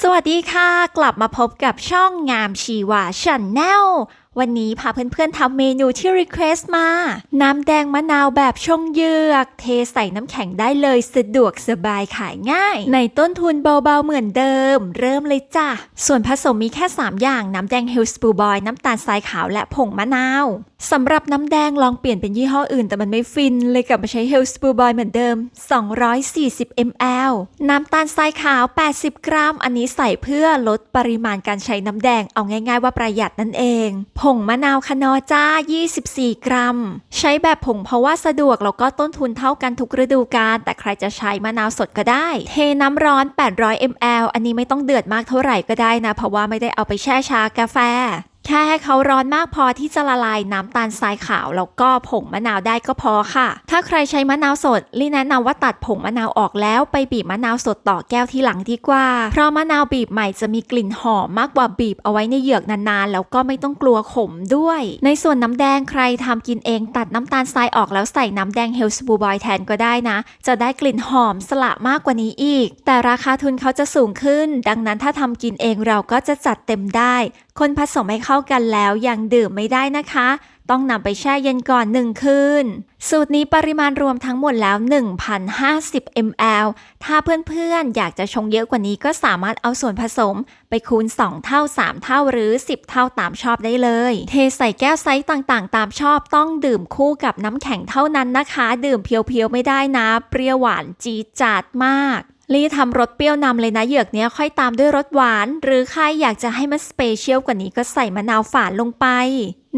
สวัสดีค่ะ กลับมาพบกับช่องงามชีวาชันแนลวันนี้พาเพื่อนๆทำเมนูที่รีเควสต์มา น้ำแดงมะนาวแบบชงเยือก เทใส่น้ำแข็งได้เลยสะดวกสบายขายง่าย ในต้นทุนเบาๆเหมือนเดิม เริ่มเลยจ้ะ ส่วนผสมมีแค่ 3 อย่าง น้ำแดงเฮลสปูบอย น้ำตาลทรายขาวและผงมะนาว สำหรับน้ำแดงลองเปลี่ยนเป็นยี่ห้ออื่นแต่มันไม่ฟิน เลยกลับมาใช้เฮลสปูบอยเหมือนเดิม 240 ml น้ำตาลทรายขาว 80 กรัม อันนี้ใส่เพื่อลดปริมาณการใช้น้ำแดง เอาง่าย ๆ ว่าประหยัดนั่นเอง ผงมะนาวคนอจ้า 24 กรัม ใช้แบบผงเพราะว่าสะดวก แล้วก็ต้นทุนเท่ากันทุกฤดูกาล แต่ใครจะใช้มะนาวสดก็ได้ เทน้ำร้อน 800 ml อันนี้ไม่ต้องเดือดมากเท่าไหร่ก็ได้นะ เพราะว่าไม่ได้เอาไปแช่ชากาแฟ แค่ให้เขาร้อนมากพอที่จะละลายน้ำตาลทรายขาว แล้วก็ผงมะนาวได้ก็พอค่ะ ถ้าใครใช้มะนาวสดลี่แนะนำว่าตัดผงมะนาวออกแล้วไปบีบมะนาวสดต่อแก้วที่หลังดีกว่า เพราะมะนาวบีบใหม่จะมีกลิ่นหอมมากกว่าบีบเอาไว้ในเหยือกนานๆ แล้วก็ไม่ต้องกลัวขมด้วย ในส่วนน้ำแดงใครทำกินเองตัดน้ำตาลทรายออกแล้วใส่น้ำแดงเฮลส์บูบอยแทนก็ได้นะ จะได้กลิ่นหอมสละมากกว่านี้อีก แต่ราคาทุนเขาจะสูงขึ้น ดังนั้นถ้าทำกินเองเราก็จะจัดเต็มได้ คนผสมให้เข้ากันแล้วยังดื่มไม่ได้นะคะ ต้องนำไปแช่เย็นก่อน1คืน สูตรนี้ปริมาณรวมทั้งหมดแล้ว 1,050 ml ถ้าเพื่อนๆ อยากจะชงเยอะกว่านี้ก็สามารถเอาส่วนผสม ไปคูณ 2 เท่า 3 เท่าหรือ 10 เท่าตามชอบได้เลย เทใส่แก้วไซส์ต่างๆ ตามชอบต้องดื่มคู่กับน้ำแข็งเท่านั้นนะคะ ดื่มเพียวๆไม่ได้นะ เปรี้ยวหวานจีจัดมาก ลี่ทำรสเปรี้ยวนำเลยนะเหยือกเนี้ยค่อยตามด้วยรสหวาน หรือใครอยากจะให้มันสเปเชียลกว่านี้ก็ใส่มะนาวฝานลงไป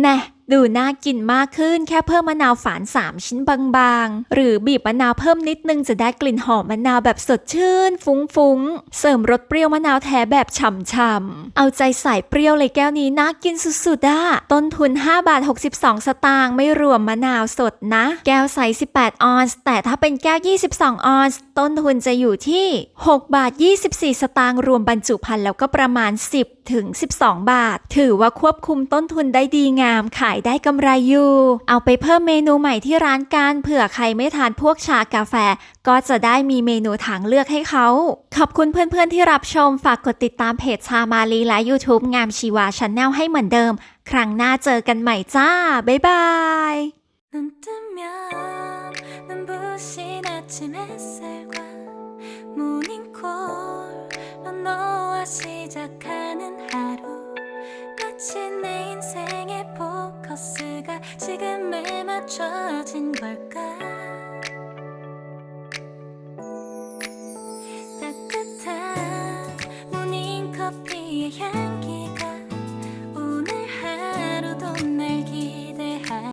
แน่ดูน่ากินมากขึ้นแค่เพิ่มมะนาวฝาน 3 ชิ้นบางๆ หรือบีบมะนาวเพิ่มนิดนึงจะได้กลิ่นหอมมะนาวแบบสดชื่น ฟุ้งๆ เสริมรสเปรี้ยวมะนาวแท้แบบฉ่ำๆ เอาใจใส่เปรี้ยวเลยแก้วนี้น่ากินสุดๆอะต้นทุน 5 บาท 62 สตางค์ไม่รวมมะนาวสดนะ แก้วใส 18 ออนซ์แต่ถ้าเป็นแก้ว 22 ออนซ์ต้นทุนจะอยู่ที่ 6 บาท 24 สตางค์รวมบรรจุภัณฑ์แล้วก็ประมาณ 10 ถึง 12 บาท ถือว่าควบคุมต้นทุนได้ดีไงามขายได้กำไรอยู่ เอาไปเพิ่มเมนูใหม่ที่ร้านกันเผื่อใครไม่ทานพวกชากาแฟ ก็จะได้มีเมนูทางเลือกให้เขา ขอบคุณเพื่อนๆที่รับชม ฝากกดติดตามเพจชามาลีและ YouTube งามชีวาช n แนลให้เหมือนเดิม ครั้งหน้าเจอกันใหม่จ้า บ๊ายบาย 눈 뜨면 눈부신 아침 햇살과 모닝콜로 너와 시 향기